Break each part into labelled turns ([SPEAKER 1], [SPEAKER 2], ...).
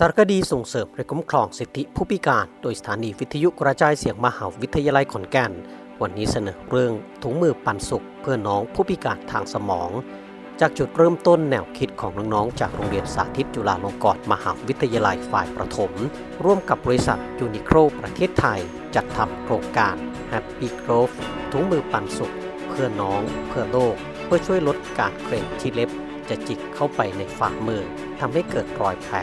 [SPEAKER 1] สารคดีส่งเสริมและคุ้มครองสิทธิผู้พิการ โดยสถานีวิทยุกระจายเสียงมหาวิทยาลัยขอนแก่น วันนี้เสนอเรื่องถุงมือปันสุข เพื่อน้องผู้พิการทางสมอง จากจุดเริ่มต้นแนวคิดของน้องๆ จากโรงเรียนสาธิตจุฬาลงกรณ์มหาวิทยาลัยฝ่ายประถม ร่วมกับบริษัทยูนิโคลประเทศไทย จัดทำโครงการ Happy Grove ถุงมือปันสุข เพื่อน้อง เพื่อโลก เพื่อช่วยลดการเกร็งที่เล็บ จะจิกเข้าไปในฝ่ามือทำให้เกิดรอยแผล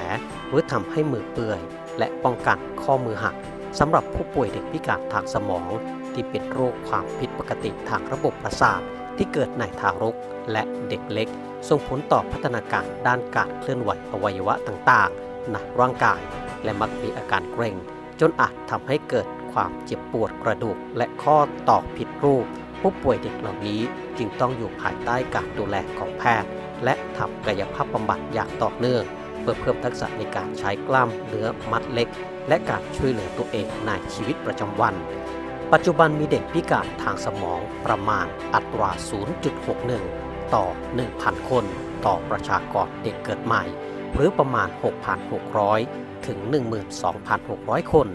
[SPEAKER 1] หรือทำให้มือเปื่อย และป้องกันข้อมือหักสำหรับผู้ป่วยเด็กพิการทางสมอง ที่เป็นโรคความผิดปกติทางระบบประสาทที่เกิดในทารกและเด็กเล็ก ส่งผลต่อพัฒนาการด้านการเคลื่อนไหวอวัยวะต่างๆในร่างกาย และมักมีอาการเกร็ง จนอาจทำให้เกิดความเจ็บปวดกระดูกและข้อต่อผิดรูป ผู้ป่วยเด็กเหล่านี้จึงต้องอยู่ภายใต้การดูแลของแพทย์ และทำกายภาพบำบัดอย่างต่อเนื่อง เพื่อเพิ่มทักษะในการใช้กล้ามเนื้อมัดเล็ก และการช่วยเหลือตัวเองในชีวิตประจำวัน ปัจจุบันมีเด็กพิการทางสมองประมาณอัตรา 0.61 ต่อ 1,000 คนต่อประชากรเด็กเกิดใหม่ หรือประมาณ 6,600 ถึง 12,600 คน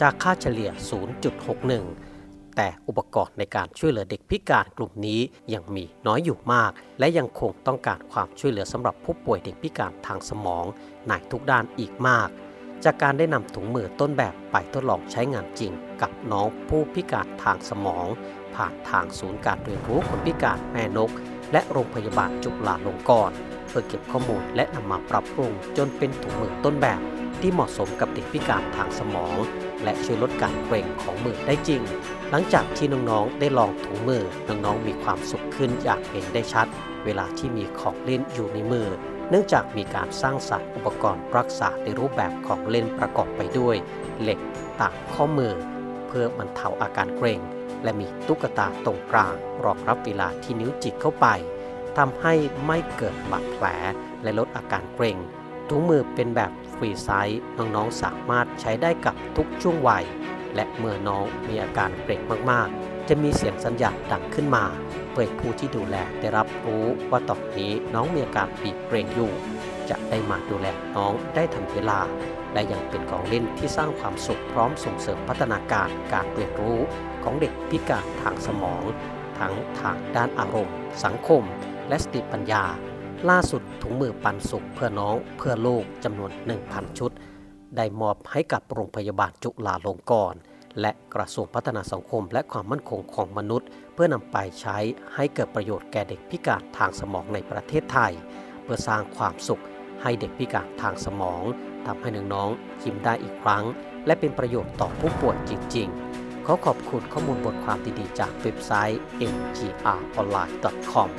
[SPEAKER 1] จากค่าเฉลี่ย 0.61 แต่อุปกรณ์ในการช่วยเหลือเด็กพิการกลุ่มนี้ยังมีน้อยอยู่มาก และยังคงต้องการความช่วยเหลือสำหรับผู้ป่วยเด็กพิการทางสมองในทุกด้านอีกมาก จากการได้นำถุงมือต้นแบบไปทดลองใช้งานจริง กับน้องผู้พิการทางสมอง ผ่านทางศูนย์การเรียนรู้คนพิการแม่นก และโรงพยาบาลจุฬาลงกรณ์เพื่อเก็บข้อมูลและนำมาปรับปรุงจนเป็นถุงมือต้นแบบที่เหมาะสมกับเด็กพิการทางสมอง และช่วยลดการเกร็งของมือได้จริง หลังจากที่น้องๆได้ลองถุงมือน้องๆมีความสุขขึ้นอย่างเห็นได้ชัด เวลาที่มีของเล่นอยู่ในมือ เนื่องจากมีการสร้างสรรค์อุปกรณ์รักษาในรูปแบบของเล่นประกอบไปด้วย เหล็กต่างข้อมือ เพื่อบรรเทาอาการเกร็ง และมีตุ๊กตาตรงกลางรองรับเวลาที่นิ้วจิกเข้าไปทำให้ไม่เกิดบาดแผลและลดอาการเกร็งถุงมือเป็นแบบฟรีไซส์น้องๆสามารถใช้ได้กับทุกช่วงวัย และเมื่อน้องมีอาการเกร็งมากๆ จะมีเสียงสัญญาณดังขึ้นมา เพื่อผู้ที่ดูแลได้รับรู้ว่าตอนนี้น้องมีอาการปีกเกร็งอยู่ จะได้มาดูแลน้องได้ทันเวลา และยังเป็นของเล่นที่สร้างความสุขพร้อมส่งเสริมพัฒนาการการเรียนรู้ของเด็กพิการทางสมอง ทั้งทางด้านอารมณ์ สังคม และสติปัญญา ล่าสุดถุงมือปันสุขเพื่อน้องเพื่อลูกจำนวน 1,000 ชุด ได้มอบให้กับโรงพยาบาลจุฬาลงกรณ์และกระทรวงพัฒนาสังคมและความมั่นคงของมนุษย์ เพื่อนำไปใช้ให้เกิดประโยชน์แก่เด็กพิการทางสมองในประเทศไทย เพื่อสร้างความสุขให้เด็กพิการทางสมองทำให้น้องๆยิ้มได้อีกครั้ง และเป็นประโยชน์ต่อผู้ป่วยจริง ๆ ขอขอบคุณข้อมูลบทความดีๆ จากเว็บไซต์ ngronline.com